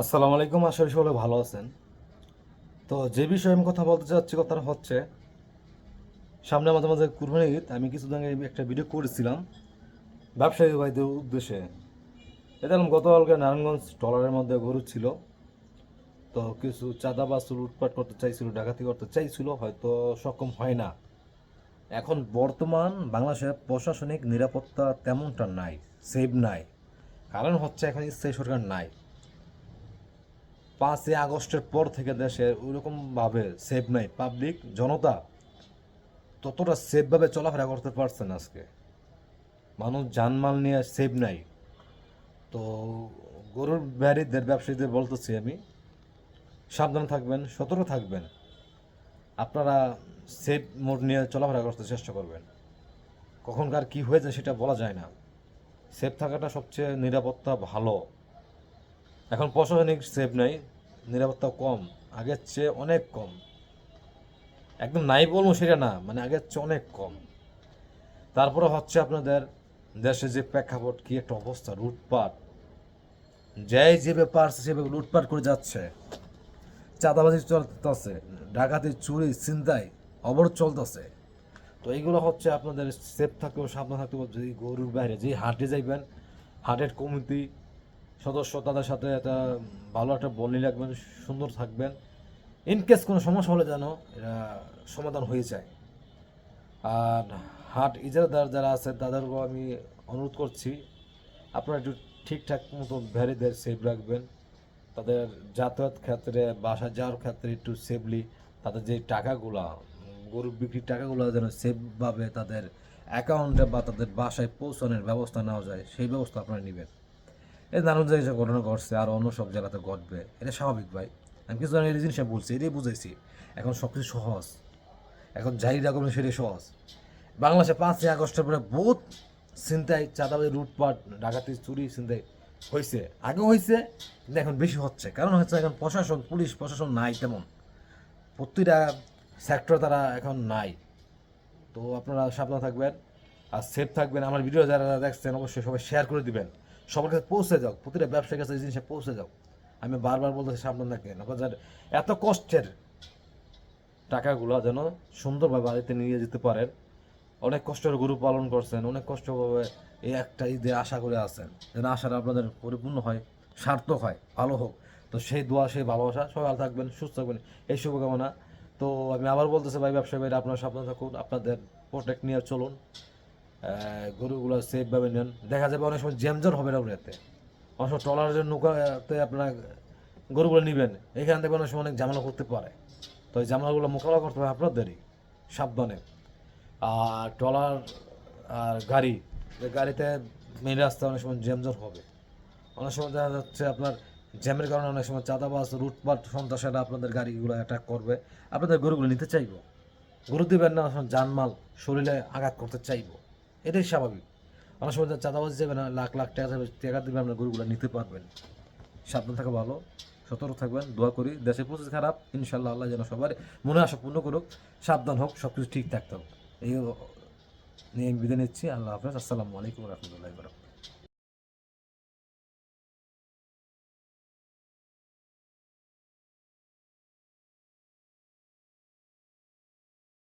আসসালামু আলাইকুম, আশা করি সকলে ভালো আছেন। তো যে বিষয়ে আমি কথা বলতে চাচ্ছি কথাটা হচ্ছে, সামনে মাঝে মাঝে কুরবানি ঈদ, আমি কিছুদিন আগে একটা ভিডিও করেছিলাম ব্যবসায়ী ভাইদের উদ্দেশ্যে। এটা গতকালকে নারায়ণগঞ্জ টলারের মধ্যে গরু ছিল। তো কিছু চাঁদাবাজ লুটপাট করতে চাইছিল, ডাকাতি করতে চাইছিল, হয়তো সক্ষম হয় না। এখন বর্তমান বাংলাদেশের প্রশাসনিক নিরাপত্তা তেমনটা নাই সেভ নাই। কারণ হচ্ছে এখন স্থায়ী সরকার নাই। পাঁচই আগস্টের পর থেকে দেশে ওইরকমভাবে সেফ নাই। পাবলিক জনতা ততটা সেফভাবে চলাফেরা করতে পারছে না আজকে। মানুষ জানমাল নিয়ে সেফ নাই। তো গরুর ব্যারিদের, ব্যবসায়ীদের বলতেছি আমি, সাবধান থাকবেন, সতর্ক থাকবেন। আপনারা সেফ মোড নিয়ে চলাফেরা করতে চেষ্টা করবেন। কখনকার কি হয়েছে সেটা বলা যায় না। সেফ থাকাটা সবচেয়ে নিরাপত্তা ভালো। এখন প্রশাসনিক সেফ নাই, নিরাপত্তা কম, আগের চেয়ে অনেক কম। একদম নাই বলব সেটা না মানে আগের চেয়ে অনেক কম। তারপরে হচ্ছে আপনাদের দেশে যে প্রেক্ষাপট, কি একটা অবস্থা, লুটপাট। যাই যেভাবে পারছে সেভাবে লুটপাট করে যাচ্ছে। চাঁদাবাজি চলতেছে, ডাকাতি, চুরি চিন্তায় অবরোধ চলতেছে। তো এইগুলো হচ্ছে আপনাদের সেফ থাকতেও সাবধান থাকতে যদি গরুর বাইরে যে হাটে যাইবেন, হাটের কমিটি সদস্য তাদের সাথে একটা ভালো একটা বলি রাখবেন, সুন্দর থাকবেন। ইন কেস কোনো সমস্যা হলে যেন এটা সমাধান হয়ে যায়। আর হাট ইজারাদার যারা আছে, তাদেরকেও আমি অনুরোধ করছি, আপনারা একটু ঠিকঠাক মতো ভ্যারিদের সেভ রাখবেন। তাদের যাতায়াত ক্ষেত্রে, বাসা যাওয়ার ক্ষেত্রে একটু সেফলি তাদের যে টাকাগুলা, গরু বিক্রির টাকাগুলো যেন সেফভাবে তাদের অ্যাকাউন্টে বা তাদের বাসায় পৌঁছানোর ব্যবস্থা নেওয়া যায়, সেই ব্যবস্থা আপনারা নেবেন। এই নানান জায়গায় ঘটনা ঘটছে আর অন্য সব জায়গাতে ঘটবে, এটা স্বাভাবিক ভাই। আমি কিছু এই জিনিসটা বলছি, এটাই বুঝাইছি। এখন সব কিছু সহজ। এখন যাই রাখবেন সেটাই সহজ। বাংলাদেশে পাঁচই আগস্টের পরে বহুত চিন্তায় চাঁদাবাজি, লুটপাট, ডাকাতি, চুরি চিন্তায় হয়েছে আগেও হয়েছে কিন্তু এখন বেশি হচ্ছে। কারণ হচ্ছে এখন প্রশাসন, পুলিশ, প্রশাসন নাই তেমন। প্রতিটা সেক্টর তারা এখন নাই। তো আপনারা সাবধান থাকবেন আর সেফ থাকবেন। আমার ভিডিও যারা দেখছেন, অবশ্যই সবাই শেয়ার করে দিবেন। সবার কাছে পৌঁছে যাও, প্রতিটা ব্যবসায়ীর কাছে এই জিনিসটা পৌঁছে যাও। আমি বারবার বলতেছি সাবধান থাকেন আপনাদের এত কষ্টের টাকাগুলো যেন সুন্দরভাবে বাড়িতে নিয়ে যেতে পারেন। অনেক কষ্টের গরু পালন করছেন, অনেক কষ্টভাবে এই একটা ঈদে আশা করে আছেন। যেন আশাটা আপনাদের পরিপূর্ণ হয়, সার্থক হয়, ভালো হোক। তো সেই দোয়া, সেই ভালোবাসা, সবাই ভালো থাকবেন, সুস্থ থাকবেন, এই শুভকামনা। তো আমি আবার বলতেছি, ভাই, ব্যবসায়ী ভাইরা, আপনারা সাবধান থাকুন, আপনাদের প্রোটেক্ট নিয়ে চলুন। গরুগুলো সেফভাবে নেন। দেখা যাবে অনেক সময় জ্যামজট হবে না এতে অনেক সময় ট্রলারের জন্য নৌকাতে আপনার গরুগুলো নেবেন। এখান থেকে অনেক সময় অনেক ঝামেলা করতে পারে। তো এই ঝামেলাগুলো মোকাবেলা করতে হবে আপনাদেরই সাবধানে। আর ট্রলার আর গাড়ি গাড়িতে মেন রাস্তায় অনেক সময় জ্যামজট হবে। অনেক সময় দেখা যাচ্ছে আপনার জ্যামের কারণে অনেক সময় চাঁদাবাজ রুটপাট সন্ত্রাসীরা আপনাদের গাড়িগুলো অ্যাটাক করবে। আপনাদের গরুগুলো নিতে চাইব। গরু দিবেন না, অনেক সময় জানমাল, শরীরে আঘাত করতে চাইব। এটাই স্বাভাবিক। অনেক সময় চাঁদাবাজ যাবে না, লাখ লাখ টাকা টাকা দিবে আপনার গরুগুলো, নিতে পারবেন। সাবধান থাকা ভালো, সতর্ক থাকবেন, দোয়া করি, দেশের প্রচুর খারাপ ইনশাল্লাহ আল্লাহ যেন সবার মনে আশা পূর্ণ করুক, সাবধান হোক সব কিছু ঠিক থাকতে হোক। এই নিয়ে বিদায় নিচ্ছি, আল্লাহ হাফেজ, আসসালামু আলাইকুম রহমতুল্লাহ বরকাত